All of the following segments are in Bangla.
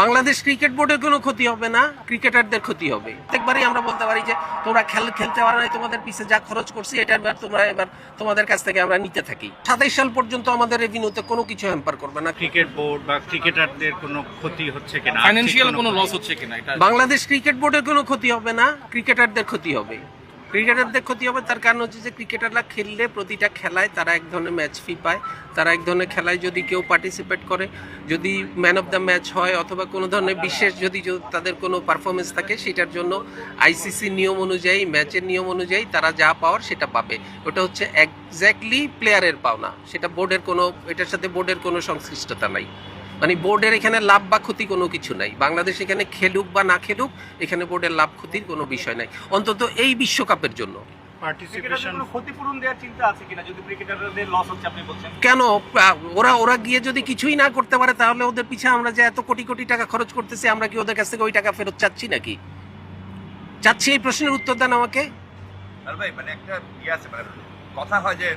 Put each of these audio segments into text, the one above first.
বাংলাদেশ ক্রিকেট বোর্ডের কোনো ক্ষতি হবে না ক্রিকেটারদের ক্ষতি হবে। প্রত্যেকবারই আমরা বলতে পারি যে তোমরা খেল খেলতে পারো নাই তোমাদের পিছে যা খরচ করছি এটা এবার তোমরা এবার তোমাদের কাছ থেকে আমরা নিতে থাকি। সাতাইশ সাল পর্যন্ত আমাদের রেভিনিউতে কোনো কিছু হ্যাম্পার করবে না। ক্রিকেট বোর্ড বা ক্রিকেটারদের কোনো ক্ষতি হচ্ছে কিনা? ফাইন্যান্সিয়াল কোনো লস হচ্ছে কিনা? বাংলাদেশ ক্রিকেট বোর্ডের কোনো ক্ষতি হবে না ক্রিকেটারদের ক্ষতি হবে। ক্রিকেটারদের ক্ষতি হবে, তার কারণ হচ্ছে যে ক্রিকেটাররা খেললে প্রতিটা খেলায় তারা এক ধরনের ম্যাচ ফি পায়। তারা এক ধরনের খেলায় যদি কেউ পার্টিসিপেট করে, যদি ম্যান অফ দ্য ম্যাচ হয় অথবা কোনো ধরনের বিশেষ যদি তাদের কোনো পারফরমেন্স থাকে, সেটার জন্য আইসিসি নিয়ম অনুযায়ী ম্যাচের নিয়ম অনুযায়ী তারা যা পাওয়ার সেটা পাবে। ওটা হচ্ছে একজ্যাক্টলি প্লেয়ারের পাওনা। সেটা বোর্ডের কোনো, এটার সাথে বোর্ডের কোনো সংশ্লিষ্টতা নাই। মানে বোর্ডের এখানে লাভ বা ক্ষতি কোনো কিছু নাই। বাংলাদেশ এখানে খেলুক বা না খেলুক এখানে বোর্ডের লাভ ক্ষতির কোনো বিষয় নাই। অন্তত এই বিশ্বকাপের জন্য। কোনো ক্ষতিপূরণ দেওয়ার চিন্তা আছে কিনা? যদি ক্রিকেটারদের লস হচ্ছে আপনি বলছেন। কেন? ওরা ওরা গিয়ে যদি কিছুই না করতে পারে তাহলে ওদের পিছে আমরা যে এত কোটি কোটি টাকা খরচ করতেছি আমরা কি ওদের কাছ থেকে ওই টাকা ফেরত চাচ্ছি নাকি? চাচ্ছি এই প্রশ্নের উত্তর দেন আমাকে। ভাই মানে একটা ইয়ে আছে মানে কথা হয় যে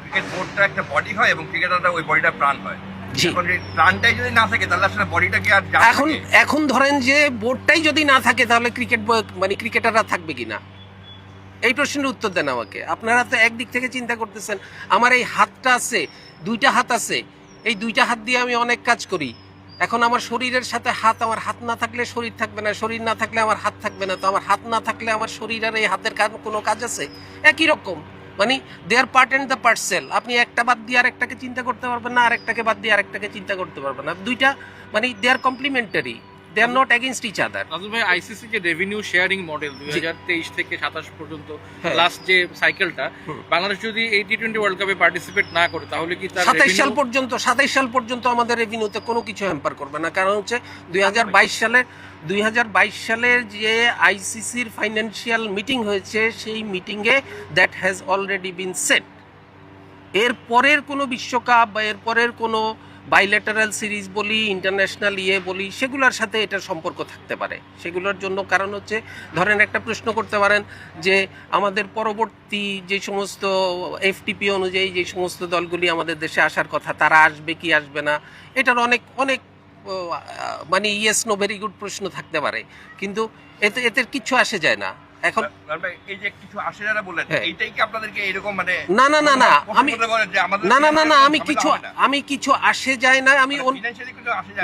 ক্রিকেট বোর্ডটা একটা বডি হয় এবং ক্রিকেটারটা ওই বডিটা প্রাণ হয়। প্রাণটাই যদি না থাকে তাহলে আসলে বডিটা কি আর যাবে এখন? এখন ধরেন যে বোর্ডটাই যদি না থাকে তাহলে ক্রিকেট মানে ক্রিকেটাররা থাকবে কিনা? এই প্রশ্নের উত্তর দেন আমাকে। আপনারা তো একদিক থেকে চিন্তা করতেছেন আমার এই হাতটা আছে দুইটা হাত আছে এই দুইটা হাত দিয়ে আমি অনেক কাজ করি। এখন আমার শরীরের সাথে হাত আমার হাত না থাকলে শরীর থাকবে না শরীর না থাকলে আমার হাত থাকবে না। তো আমার হাত না থাকলে আমার শরীর আর এই হাতের কোনো কাজ আছে? একই রকম। মানে their part and the parcel আপনি একটা বাদ দিয়ে আরেকটাকে চিন্তা করতে পারবেন না, আরেকটাকে বাদ দিয়ে আরেকটাকে চিন্তা করতে পারবেন না। দুইটা মানে they are complimentary they are not against each other Raju ভাই আইসিসি যে রেভিনিউ শেয়ারিং মডেল দুই হাজার তেইশ থেকে সাতাশ পর্যন্ত হ্যাঁ। লাস্ট যে সাইকেলটা। বাংলাদেশ যদি এই টি টোয়েন্টি ওয়ার্ল্ড কাপে পার্টিসিপেট না করে তাহলে কি তার সাতাইশ সাল পর্যন্ত সাতাইশ সাল পর্যন্ত আমাদের রেভিনিউতে কোনো কিছু হ্যাম্পার করবে না কারণ হচ্ছে দুই হাজার বাইশ সালের দুই হাজার বাইশ সালের যে আইসিসির ফাইন্যান্সিয়াল মিটিং হয়েছে সেই মিটিংয়ে that has already been set এর পরের কোনো বিশ্বকাপ বা এর পরের কোনো বাইলেটারাল সিরিজ বলি ইন্টারন্যাশনাল ইয়ে বলি, সেগুলোর সাথে এটার সম্পর্ক থাকতে পারে। সেগুলোর জন্য কারণ হচ্ছে, ধরেন একটা প্রশ্ন করতে পারেন যে, আমাদের পরবর্তী যে সমস্ত এফটিপি অনুযায়ী যে সমস্ত দলগুলি আমাদের দেশে আসার কথা, তারা আসবে কি আসবে না, এটার অনেক অনেক মানে ইয়েস নো, ভেরি গুড প্রশ্ন থাকতে পারে। কিন্তু এতে এতে কিচ্ছু আসে যায় না। এখন এই যে কিছু আসে যারা বললেন হ্যাঁ। এইটাই কি আপনাদেরকে এরকম মানে না না না না আমি না না না না আমি কিছু আমি কিছু আসে যায় না আমি মানে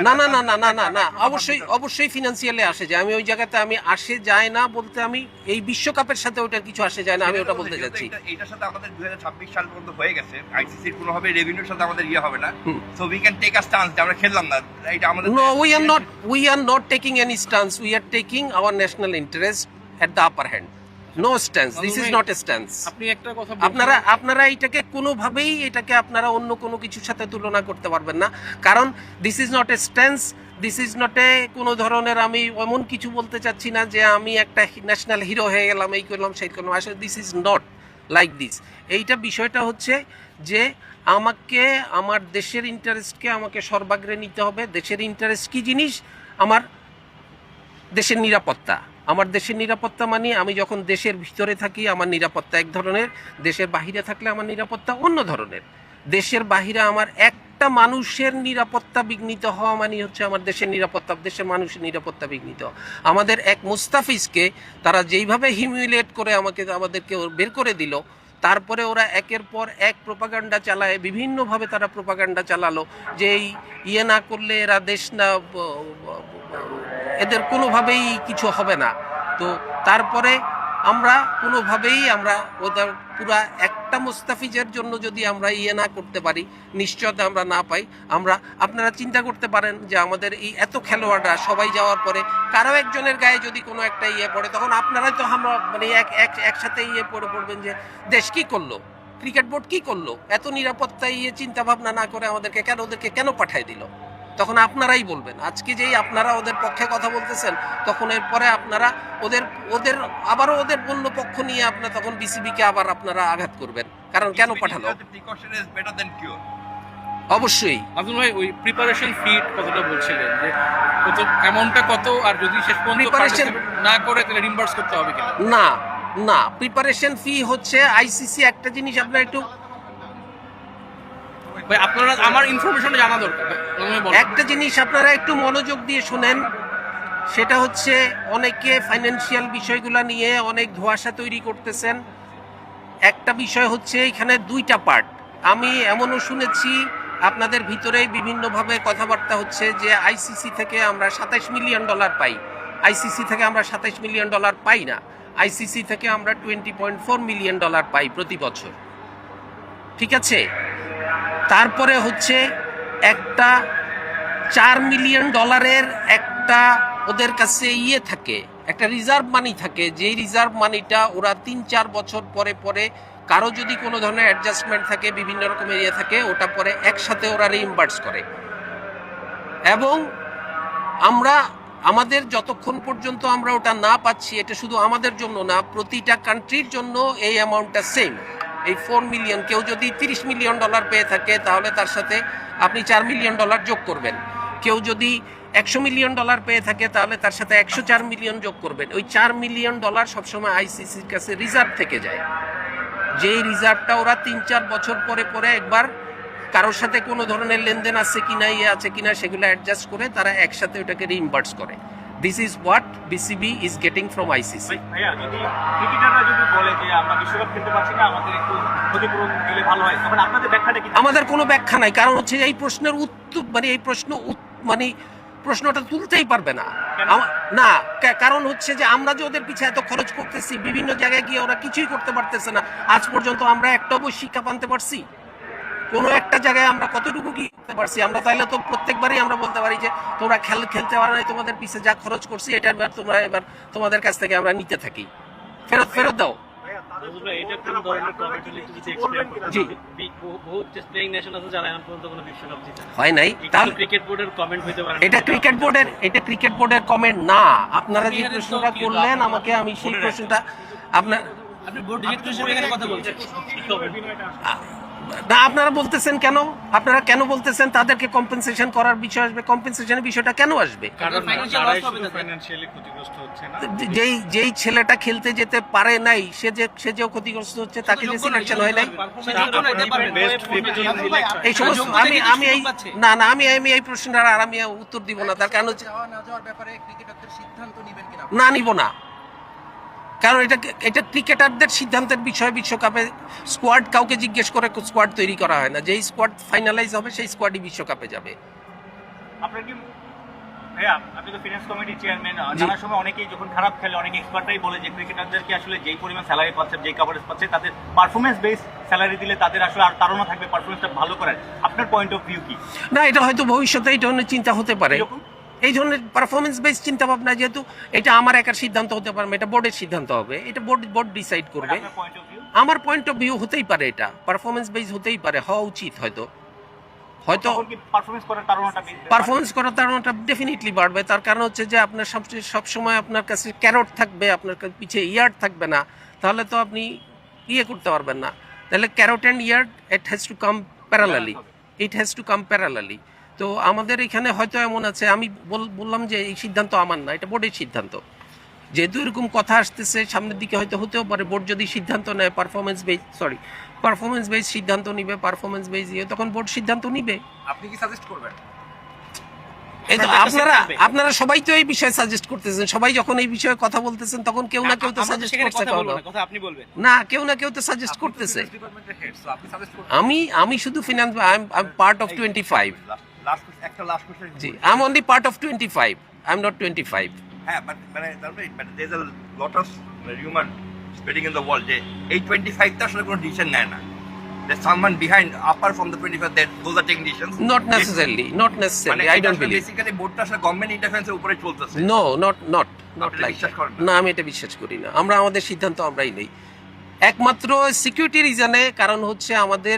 না না না না না না না অবশ্যই অবশ্যই ফিনান্সিয়ালি আসে যায় আমি ওই জায়গাতে আমি আসে যায় না বলতে আমি এই বিশ্বকাপের সাথে ওটার কিছু আসে যায় না আমি ওটা বলতে যাচ্ছি এটা- এইটার সাথে আমাদের দুই হাজার ছাব্বিশ সাল পর্যন্ত হয়ে গেছে আইসিসির কোনোভাবে রেভিনিউর সাথে আমাদের ইয়ে হবে না। So we can take a stance আমরা খেললাম না এটা আমাদের No, we are not. We are not taking any stance. We are taking our national interest at the upper hand. No stance. This is not a stance. আপনি একটা কথা আপনারা আপনারা এটাকে কোনোভাবেই এটাকে আপনারা অন্য কোনো কিছুর সাথে তুলনা করতে পারবেন না। কারণ this is not a stance this is not a কোনো ধরনের আমি এমন কিছু বলতে চাচ্ছি না যে আমি একটা ন্যাশনাল হিরো হয়ে গেলাম এই করলাম সেই করলাম। আসলে this is not like this এইটা বিষয়টা হচ্ছে যে আমাকে আমার দেশের ইন্টারেস্টকে আমাকে সর্বাগ্রে নিতে হবে। দেশের ইন্টারেস্ট কি জিনিস? আমার দেশের নিরাপত্তা। আমার দেশের নিরাপত্তা মানে আমি যখন দেশের ভিতরে থাকি, আমার নিরাপত্তা এক ধরনের। দেশের বাহিরে থাকলে আমার নিরাপত্তা অন্য ধরনের। দেশের বাহিরে আমার একটা মানুষের নিরাপত্তা বিঘ্নিত হওয়া মানে হচ্ছে আমার দেশের নিরাপত্তা, দেশের মানুষের নিরাপত্তা বিঘ্নিত। আমাদের এক মুস্তাফিজকে তারা যেইভাবে হিমিউলেট করে আমাকে, আমাদেরকে বের করে দিল, তারপরে ওরা একের পর এক প্রোপাগান্ডা চালায়, বিভিন্নভাবে তারা প্রোপাগান্ডা চালালো যে এই ইয়ে না করলে এরা দেশ না এদের কোনোভাবেই কিছু হবে না। তো তারপরে আমরা কোনোভাবেই আমরা ওদের পুরা একটা মুস্তাফিজের জন্য যদি আমরা ইয়ে না করতে পারি, নিশ্চয়তা আমরা না পাই, আমরা, আপনারা চিন্তা করতে পারেন যে আমাদের এই এত খেলোয়াড়রা সবাই যাওয়ার পরে কারও একজনের গায়ে যদি কোনো একটা ইয়ে পড়ে, তখন আপনারাই তো আমরা মানে এক এক, একসাথে ইয়ে পড়ে পড়বেন যে দেশ কি করল? ক্রিকেট বোর্ড কি করল? এত নিরাপত্তা ইয়ে চিন্তাভাবনা না করে আমাদেরকে কেন, ওদেরকে কেন পাঠায় দিল? তখন আপনারাই বলবেন। আজকে যেই আপনারা ওদের পক্ষে কথা বলতেছেন তখন এরপরে আপনারা ওদের ওদের আবারও ওদের অন্য পক্ষ নিয়ে আপনার তখন বিসিবিকে আবার আপনারা আঘাত করবেন। কারণ কেন পাঠালো? বেটার দেন কিউর অবশ্যই। আব্দুল ভাই ওই প্রিপারেশন ফিট কতটা বলছিলেন যে কত অ্যামাউন্টটা কত আর যদি শেষ পর্যন্ত participate না করে তাহলে রিম্বার্স করতে হবে কিনা? না না প্রিপারেশন ফি হচ্ছে আইসিসি একটা জিনিস আপনার একটু আপনারা আমার ইনফরমেশন জানা দরকার একটা জিনিস আপনারা একটু মনোযোগ দিয়ে শুনেন, সেটা হচ্ছে অনেকে ফাইন্যান্সিয়াল বিষয়গুলো নিয়ে অনেক ধোঁয়াশা তৈরি করতেছেন। একটা বিষয় হচ্ছে এখানে দুইটা পার্ট আমি এমনও শুনেছি, আপনাদের ভিতরেই বিভিন্নভাবে কথাবার্তা হচ্ছে যে আইসিসি থেকে আমরা সাতাইশ মিলিয়ন ডলার পাই। আইসিসি থেকে আমরা সাতাইশ মিলিয়ন ডলার পাই না। আইসিসি থেকে আমরা twenty point four million dollar পাই প্রতি বছর। ঠিক আছে? তারপরে হচ্ছে একটা চার মিলিয়ন ডলারের একটা ওদের কাছে ইয়ে থাকে, একটা রিজার্ভ মানি থাকে, যেই রিজার্ভ মানিটা ওরা তিন চার বছর পরে পরে কারও যদি কোনো ধরনের অ্যাডজাস্টমেন্ট থাকে, বিভিন্ন রকমের ইয়ে থাকে, ওটা পরে একসাথে ওরা রিইম্বার্স করে। এবং আমরা, আমাদের যতক্ষণ পর্যন্ত আমরা ওটা না পাচ্ছি, এটা শুধু আমাদের জন্য না, প্রতিটা কান্ট্রির জন্য এই অ্যামাউন্টটা সেম এই ফোর মিলিয়ন কেউ যদি তিরিশ মিলিয়ন ডলার পেয়ে থাকে, তাহলে তার সাথে আপনি চার মিলিয়ন ডলার যোগ করবেন। কেউ যদি একশো মিলিয়ন ডলার পেয়ে থাকে, তাহলে তার সাথে একশো চার মিলিয়ন যোগ করবেন। ওই চার মিলিয়ন ডলার সবসময় আইসিসির কাছে রিজার্ভ থেকে যায়। যেই রিজার্ভটা ওরা তিন চার বছর পরে পরে একবার কারোর সাথে কোনো ধরনের লেনদেন আছে কিনা ইয়ে আছে কিনা সেগুলো অ্যাডজাস্ট করে তারা একসাথে ওটাকে রিইম্বার্স করে। This is what BCB is getting from ICC ভাই- ভাইয়া যদি ক্রিকেটাররা যদি বলে যে আমরা বিশ্বকাপ খেলতে পারছি না আমাদের একটু ক্ষতিপূরণ দিলে ভালো হয় তখন আপনাদের ব্যাখ্যাটা কি? আমাদের কোনো ব্যাখ্যা নাই কারণ হচ্ছে এই প্রশ্নের উত্তর মানে এই প্রশ্ন মানে প্রশ্নটা তুলতেই পারবে না। না কারণ হচ্ছে যে আমরা যে ওদের পিছিয়ে এত খরচ করতেছি বিভিন্ন জায়গায় গিয়ে ওরা কিছুই করতে পারতেছে না। আজ পর্যন্ত আমরা একটা বই শিক্ষা পানতে পারছি? কোনো একটা জায়গায় আমরা কতটুকু কি করতে পারছি? আমরা তাইলে তো প্রত্যেকবারই আমরা বলতে পারি যে তোমরা খেল খেলতে পারো নাই তোমাদের পিছে যা খরচ করছি এটা এবার তোমরা এবার তোমাদের কাছ থেকে আমরা নিতে থাকি। ফেরত ফেরত দাও। না। হয় নাই? এটা ক্রিকেট বোর্ডের কমেন্ট হইতে পারে না। এটা ক্রিকেট বোর্ডের এটা ক্রিকেট বোর্ডের কমেন্ট না। আপনারা যে প্রশ্নটা করলেন আমাকে আমি সেই প্রশ্নটা আপনার আপনি বোর্ড ডিরেক্টর হিসেবে এখানে কথা বলছেন? না আপনারা বলতেছেন কেন? আপনারা কেন বলতেছেন তাদেরকে কম্পেনসেশন করার বিষয় আসবে? কম্পেনসেশনের বিষয়টা কেন আসবে? যেই যেই ছেলেটা খেলতে যেতে পারে নাই সে যে সে যে ক্ষতিগ্রস্ত হচ্ছে তাকে যে সিলেকশন হয় নাই। এই সমস্ত আমি আমি এই না না আমি আমি এই প্রশ্নটার আর আমি উত্তর দিব না। তার কারণ হচ্ছে না নিব না। কারণ এটা এটা ক্রিকেটারদের সিদ্ধান্তের বিষয় বিশ্বকাপে স্কোয়াড কাউকে জিজ্ঞেস করে স্কোয়াড তৈরি করা হয় না। যেই স্কোয়াড ফাইনালাইজ হবে সেই স্কোয়াডই বিশ্বকাপে যাবে। আপনার কি ভাইয়া আপনি তো ফিনান্স কমিটির চেয়ারম্যান। নানা সময় অনেকেই যখন খারাপ খেলে অনেক এক্সপার্টরাই বলে যে ক্রিকেটারদেরকে আসলে যেই পরিমাণ স্যালারি পাচ্ছে যেই কাভারেজ পাচ্ছে তাদের পারফরমেন্স বেস স্যালারি দিলে তাদের আসলে আর থাকবে পারফরমেন্সটা ভালো করার। আপনার পয়েন্ট অফ ভিউ কি? না এটা হয়তো ভবিষ্যতে ধরনের চিন্তা হতে পারে? এই ধরনের পারফরমেন্স বেস চিন্তা ভাবনা যেহেতু এটা আমার একার সিদ্ধান্ত হতে পারবে এটা বোর্ডের সিদ্ধান্ত হবে এটা বোর্ড বোর্ড ডিসাইড করবে। আমার পয়েন্ট অফ ভিউ হতেই পারে এটা পারফরমেন্স বেস হতেই পারে হওয়া উচিত হয়তো। হয়তো পারফরমেন্স করার তাড়নাটা ডেফিনেটলি বাড়বে তার কারণ হচ্ছে যে আপনার সবচেয়ে সবসময় আপনার কাছে ক্যারট থাকবে আপনার কা- পিছে ইয়ার্ড থাকবে না তাহলে তো আপনি ইয়ে করতে পারবেন না। তাহলে carrot and yard it has to come parallelly it has to come parallelly তো আমাদের এখানে হয়তো এমন আছে আমি বললাম যে এই সিদ্ধান্ত আমার না এটা বোর্ডের সিদ্ধান্ত। যেহেতু এরকম কথা আসতেছে সামনের দিকে হয়তো হতেও পারে বোর্ড যদি সিদ্ধান্ত নেয় performance base sorry performance base সিদ্ধান্ত নিবে পারফরমেন্স বেস ইয়ে তখন বোর্ড সিদ্ধান্ত নিবে। আপনি কি সাজেস্ট করবেন? এই তো আপনারা আপনারা সবাই তো এই বিষয়ে সাজেস্ট করতেছেন সবাই যখন এই বিষয়ে কথা বলতেছেন তখন কেউ না কেউ তো সাজেস্ট সেখানে করছে কথা বলব কারও। না, কেউ না কেউ তো সাজেস্ট করতেছে। আমি আমি শুধু finance I am part of twenty five G I am only part of twenty five I am not twenty five হ্যাঁ বাট মানে তার মানে মানে there is a lot of human in the world যে এই টোয়েন্টি ফাইভটা আসলে কোনো ডিসিশন নেয় না। There's someone behind, apart from the 25, that those are taking decisions. Not necessarily not মানে necessarily I don't believe basically বোর্ডটা আসলে গভর্নমেন্ট ইন্টারফারেন্সের উপরে চলতেছে। No not not not like? না। আমি এটা বিশ্বাস করি না। আমরা আমাদের সিদ্ধান্ত আমরাই নেই। একমাত্র সিকিউরিটি রিজনে কারণ হচ্ছে আমাদের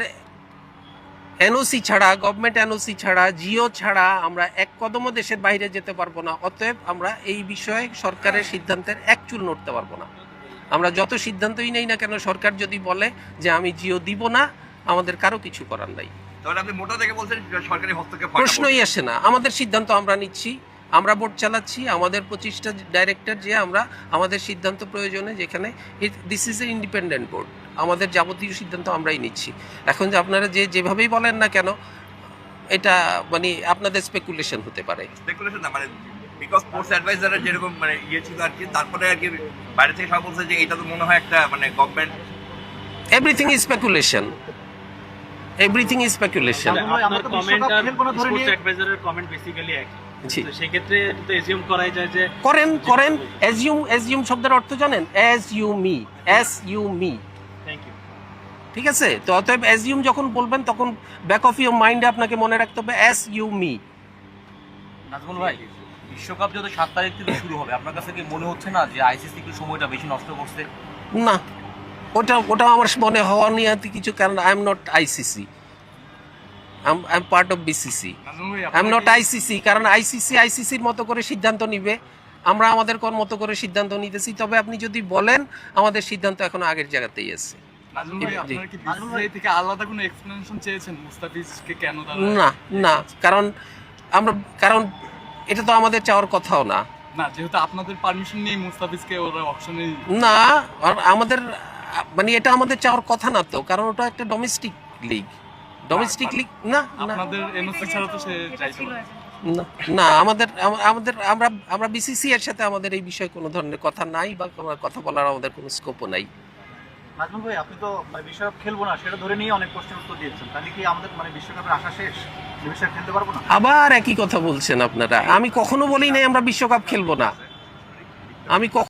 এনওসি ছাড়া গভর্নমেন্ট এনওসি ছাড়া জিও ছাড়া আমরা এক কদমও দেশের বাইরে যেতে পারব না। অতএব আমরা এই বিষয়ে সরকারের সিদ্ধান্তের এক চুল নড়তে পারব না। আমরা যত সিদ্ধান্তই নেই না কেন সরকার যদি বলে যে আমি জিও দিব না আমাদের কারও কিছু করার নাই। প্রশ্নই আসে না। আমাদের সিদ্ধান্ত আমরা নিচ্ছি আমরা বোর্ড চালাচ্ছি আমাদের পঁচিশটা ডাইরেক্টর যে আমরা আমাদের সিদ্ধান্ত প্রয়োজনে যেখানে this is a independent board আমাদের যাবতীয় সিদ্ধান্ত আমরাই নিচ্ছি। এখন যে আপনারা যে যেভাবেই বলেন না কেন এটা মানে আপনাদের স্পেকুলেশন হতে পারে। স্পেকুলেশন না মানে বিকজ স্পোর্টস অ্যাডভাইজারের যেরকম মানে ইয়ে ছিল আর কি তারপরে আর কি বাইরে থেকে সবাই বলছে যে এটা তো মনে হয় একটা মানে government everything is speculation everything is speculation আপনার কমেন্ট আর স্পোর্টস অ্যাডভাইজারের কমেন্ট বেসিক্যালি একই। সেক্ষেত্রে তো এজিউম করাই যায় যে করেন করেন অ্যাজিউম শব্দের অর্থ জানেন? As you me as you me ঠিক আছে? তো অতএব অ্যাজিউম যখন বলবেন তখন ব্যাক অফ ইউর মাইন্ডে আপনাকে মনে রাখতে হবে অ্যাজ ইউ মি নাজমুল ভাই বিশ্বকাপ যত সাত তারিখ থেকে শুরু হবে আপনার কাছে কি মনে হচ্ছে না যে আইসিসি কি সময়টা বেশি নষ্ট করছে? না। ওটা ওটা আমার মনে হওয়া নিয়ে কিছু কারণ I am not ICC I am part of BCC I am not ICC কারণ আইসিসি আইসিসির মতো করে সিদ্ধান্ত নিবে। আমরা আমাদের কোন মতো করে সিদ্ধান্ত নিতেছি। তবে আপনি যদি বলেন আমাদের সিদ্ধান্ত এখন আগের জায়গাতেই আছে। নাজমুল ভাই জি। আপনারা কি বিসিসিআই থেকে আলাদা কোনো এক্সপ্লেনেশন চেয়েছেন মুস্তাফিজকে কেন তারা না না কারণ আমরা কারণ এটা তো আমাদের চাওয়ার কথাও না। না যেহেতু আপনাদের পারমিশন নেই মুস্তাফিজকে ওরা অপশনে না আর আমাদের মানে এটা আমাদের চাওয়ার কথা না তো কারণ ওটা একটা ডোমেস্টিক লিগ ডোমেস্টিক লিগ না না। আপনাদের এনওসি ছাড়া তো সে চাইতো না। না, না আমাদের আমাদের আমরা আমরা বিসিসি এর সাথে আমাদের এই বিষয়ে কোনো ধরনের কথা নাই বা কোনো কথা বলার আমাদের কোনো স্কোপও নাই। নাজমুল ভাই, আপনি তো মানে বিশ্বকাপ খেলব না, সেটা ধরে নিয়ে অনেক প্রশ্নের উত্তর দিয়েছেন। তাহলে কি আমাদের মানে বিশ্বকাপের আশা শেষ? বিশ্বকাপ খেলতে পারব না? আবার একই কথা বলছেন আপনারা। আমি কখনো বলি নাই আমরা বিশ্বকাপ খেলব না। আমি